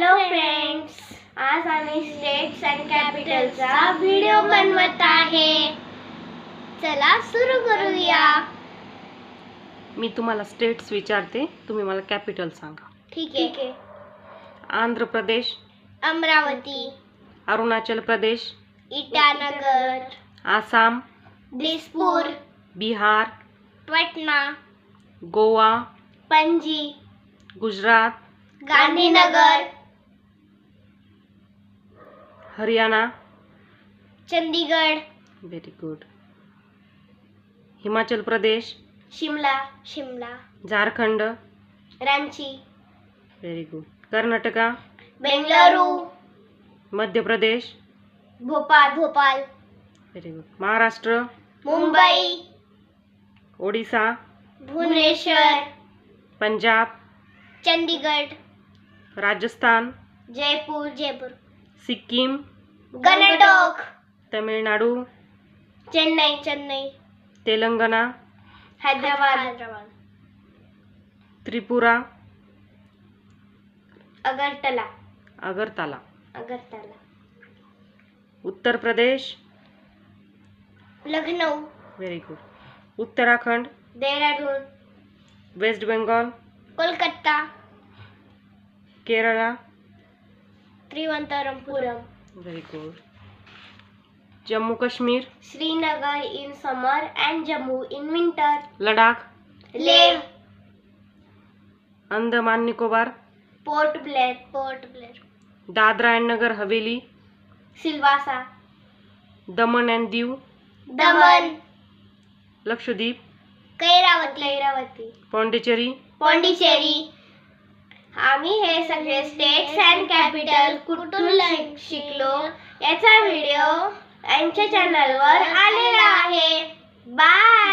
hello friends आज आम्ही states and कॅपिटलचा video बनवत आहे चला सुरू करूया मी तुम्हाला स्टेट्स विचारते तुम्ही मला कॅपिटल सांगा ठीक आहे Andhra Pradesh Amaravati Arunachal Pradesh Itanagar Assam Dispur Bihar Patna Goa Panaji Gujarat Gandhinagar Haryana Chandigarh very good Himachal Pradesh Shimla Shimla Jharkhand Ranchi very good Karnataka Bengaluru Madhya Pradesh Bhopal Bhopal very good Maharashtra Mumbai Odisha Bhubaneswar Punjab Chandigarh Rajasthan Jaipur Jaipur Sikkim Karnataka Tamil Nadu Chennai Chennai Telangana Hyderabad Hyderabad Tripura Agartala Agartala Agartala Uttar Pradesh Lucknow very good Uttarakhand Dehradun West Bengal Kolkata Kerala त्रिवंतरमपुरम very good Jammu Kashmir Srinagar in summer and Jammu in winter Ladakh Leh Andaman Nicobar Port Blair Port Blair Dadra and Nagar Haveli Silvassa Daman and Diu Daman Lakshadweep कैरावती कैरावती Pondicherry Pondicherry आम्ही हे सगळे states and capital कुठून शिकलो याचा video आमच्या चॅनलवर आलेला आहे बाय